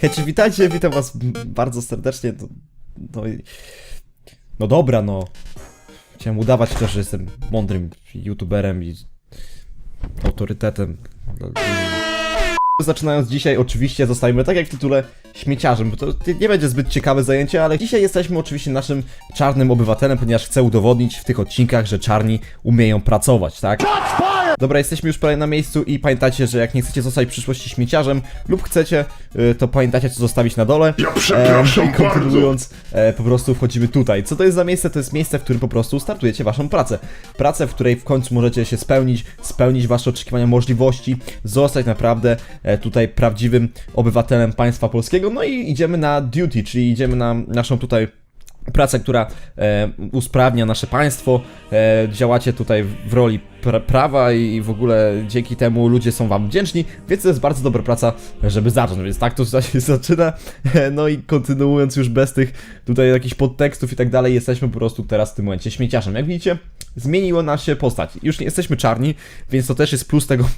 Hejcie, witajcie, witam was bardzo serdecznie. No, no, no dobra, no. Chciałem udawać też, że jestem mądrym youtuberem i autorytetem. No, Zaczynając dzisiaj, oczywiście zostajemy, tak jak w tytule, śmieciarzem, bo to nie będzie zbyt ciekawe zajęcie, ale dzisiaj jesteśmy oczywiście naszym czarnym obywatelem, ponieważ chcę udowodnić w tych odcinkach, że czarni umieją pracować, tak? Dobra, jesteśmy już prawie na miejscu i pamiętajcie, że jak nie chcecie zostać w przyszłości śmieciarzem lub chcecie, y, to pamiętajcie co zostawić na dole. Ja przepraszam E, I kontynuując, e, po prostu wchodzimy tutaj. Co to jest za miejsce? To jest miejsce, w którym po prostu startujecie waszą pracę. Pracę, w której w końcu możecie się spełnić, spełnić wasze oczekiwania, możliwości, zostać naprawdę e, tutaj prawdziwym obywatelem państwa polskiego. No i idziemy na duty, czyli idziemy na naszą tutaj pracę, która e, usprawnia nasze państwo. E, działacie tutaj w roli pra prawa i w ogóle dzięki temu ludzie są wam wdzięczni, więc to jest bardzo dobra praca, żeby zacząć. Więc tak to się zaczyna. No i kontynuując już bez tych tutaj jakichś podtekstów i tak dalej, jesteśmy po prostu teraz w tym momencie śmieciarzem. Jak widzicie, zmieniło nam się postać. Już nie jesteśmy czarni, więc to też jest plus tego.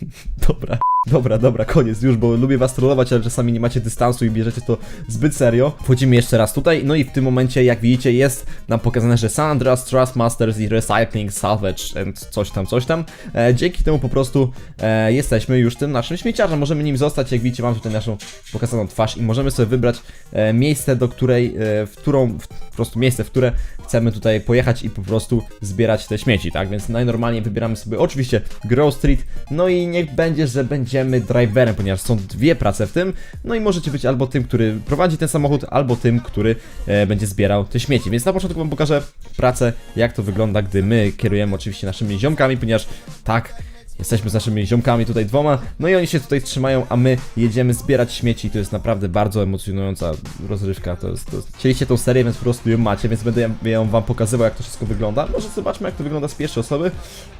Dobra. Dobra, dobra, koniec już, bo lubię was trollować, ale czasami nie macie dystansu i bierzecie to zbyt serio. Wchodzimy jeszcze raz tutaj, no i w tym momencie, jak widzicie, jest nam pokazane, że San Andreas Trust Masters i Recycling Salvage and coś tam, coś tam. E, dzięki temu po prostu e, jesteśmy już tym naszym śmieciarzem, możemy nim zostać, jak widzicie, mam tutaj naszą pokazaną twarz i możemy sobie wybrać e, miejsce, do której, e, w którą, w, po prostu miejsce, w które chcemy tutaj pojechać i po prostu zbierać te śmieci, tak? Więc najnormalniej wybieramy sobie oczywiście Grove Street, no i niech będzie, że będziemy driverem, ponieważ są dwie prace w tym, no i możecie być albo tym, który prowadzi ten samochód, albo tym, który e, będzie zbierał te śmieci. Więc na początku wam pokażę pracę, jak to wygląda, gdy my kierujemy oczywiście naszymi ziomkami, ponieważ tak, Jesteśmy z naszymi ziomkami tutaj dwoma, no i oni się tutaj trzymają, a my jedziemy zbierać śmieci. To jest naprawdę bardzo emocjonująca rozrywka. To jest, to jest... Chcieliście tą serię, więc po prostu ją macie, więc będę ją wam pokazywał, jak to wszystko wygląda. Może zobaczmy, jak to wygląda z pierwszej osoby.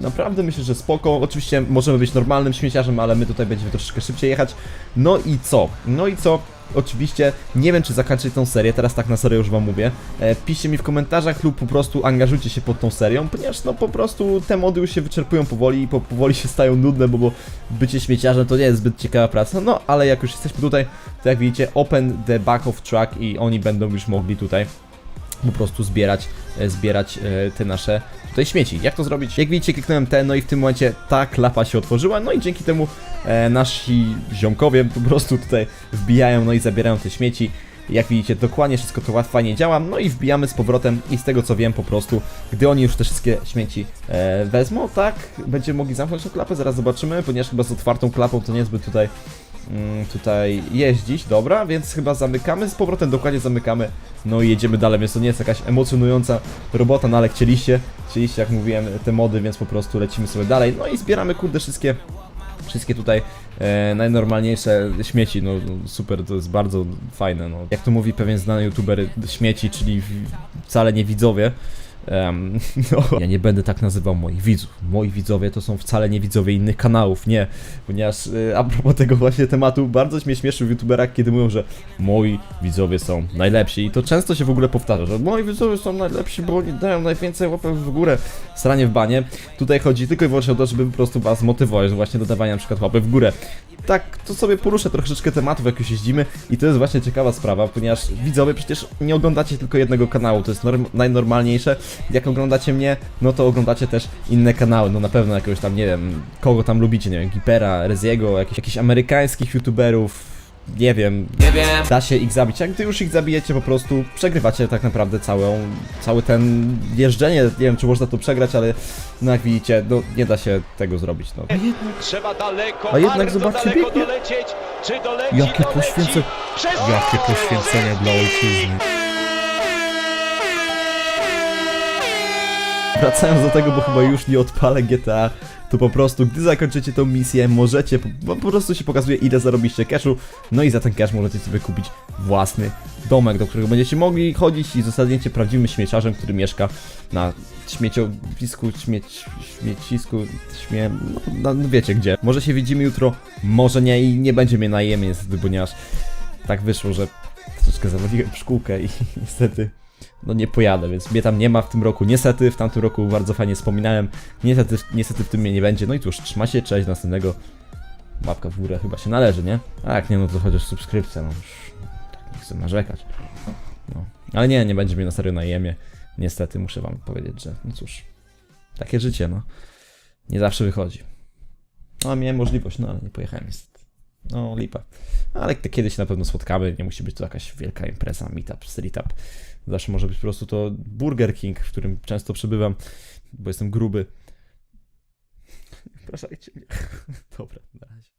Naprawdę myślę, że spoko. Oczywiście możemy być normalnym śmieciarzem, ale my tutaj będziemy troszeczkę szybciej jechać. No i co? No i co? Oczywiście nie wiem, czy zakończyć tą serię, teraz tak na serio już wam mówię. E, piszcie mi w komentarzach lub po prostu angażujcie się pod tą serią, ponieważ no po prostu te mody już się wyczerpują powoli i po, powoli się stają nudne, bo, bo bycie śmieciarzem to nie jest zbyt ciekawa praca. No ale jak już jesteśmy tutaj, to jak widzicie, open the back of truck i oni będą już mogli tutaj po prostu zbierać, e, zbierać e, te nasze tutaj śmieci. Jak to zrobić? Jak widzicie, kliknąłem ten, no i w tym momencie ta klapa się otworzyła, no i dzięki temu e, nasi ziomkowie po prostu tutaj wbijają, no i zabierają te śmieci. Jak widzicie, dokładnie wszystko to fajnie działa, no i wbijamy z powrotem i z tego co wiem po prostu, gdy oni już te wszystkie śmieci e, wezmą, tak, będziemy mogli zamknąć tą klapę, zaraz zobaczymy, ponieważ chyba z otwartą klapą to niezbyt tutaj mm, tutaj jeździć, dobra, więc chyba zamykamy, z powrotem dokładnie zamykamy, no i jedziemy dalej, więc to nie jest jakaś emocjonująca robota, no ale chcieliście, chcieliście, jak mówiłem, te mody, więc po prostu lecimy sobie dalej, no i zbieramy, kurde, wszystkie wszystkie tutaj e, najnormalniejsze śmieci, no no, super, to jest bardzo fajne, no. Jak to mówi pewien znany youtuber, śmieci, czyli wcale nie widzowie, Em, no, ja nie będę tak nazywał moich widzów. Moi widzowie to są wcale nie widzowie innych kanałów, nie. Ponieważ e, a propos tego właśnie tematu, bardzo mnie śmieszy w youtuberach, kiedy mówią, że moi widzowie są najlepsi. I to często się w ogóle powtarza, że moi widzowie są najlepsi, bo oni dają najwięcej łapek w górę. Stranie w banie. Tutaj chodzi tylko i wyłącznie o to, żeby po prostu was motywować, właśnie dodawania na przykład łapy w górę. Tak, to sobie poruszę troszeczkę tematów, jak już jeździmy i to jest właśnie ciekawa sprawa, ponieważ widzowie przecież nie oglądacie tylko jednego kanału, to jest norm najnormalniejsze. Jak oglądacie mnie, no to oglądacie też inne kanały, no na pewno jakiegoś tam, nie wiem, kogo tam lubicie, nie wiem, Gipera, Reziego, jakichś, jakichś amerykańskich youtuberów, nie wiem, Nie wiem. da się ich zabić, a gdy już ich zabijecie po prostu przegrywacie tak naprawdę całą, cały ten jeżdżenie, nie wiem czy można to przegrać, ale no jak widzicie, no nie da się tego zrobić, no. Trzeba daleko, A jednak bardzo zobaczcie, daleko biegnie. dolecieć. Czy doleci, Jakie doleci. poświęcenie- Przez... Jakie poświęcenie dla ojczyzny. Wracając do tego, bo chyba już nie odpalę GTA, to po prostu, gdy zakończycie tą misję, możecie, po, po prostu się pokazuje ile zarobiliście cashu, no i za ten cash możecie sobie kupić własny domek, do którego będziecie mogli chodzić i zostaniecie prawdziwym śmieciarzem, który mieszka na śmieciowisku, śmieć, śmiecisku, śmie... No, no wiecie gdzie. Może się widzimy jutro, może nie i nie będzie mnie najemnie niestety, ponieważ tak wyszło, że troszeczkę zawodziłem w szkółkę i niestety no nie pojadę, więc mnie tam nie ma w tym roku, niestety, w tamtym roku bardzo fajnie wspominałem, niestety, niestety w tym mnie nie będzie, no i cóż, trzymajcie, cześć, do następnego, Łapka w górę chyba się należy, nie? A jak nie, no to chociaż subskrypcja, no już tak nie chcę narzekać. No. Ale nie, nie będzie mnie na serio na jemie. Niestety muszę wam powiedzieć, że no cóż, takie życie, no. Nie zawsze wychodzi. No, miałem możliwość, no ale nie pojechałem niestety. No, lipa. Ale kiedyś się na pewno spotkamy, nie musi być to jakaś wielka impreza, meetup, street up. Zawsze może być po prostu to Burger King, w którym często przebywam, bo jestem gruby. Zapraszajcie mnie. Dobra, na razie.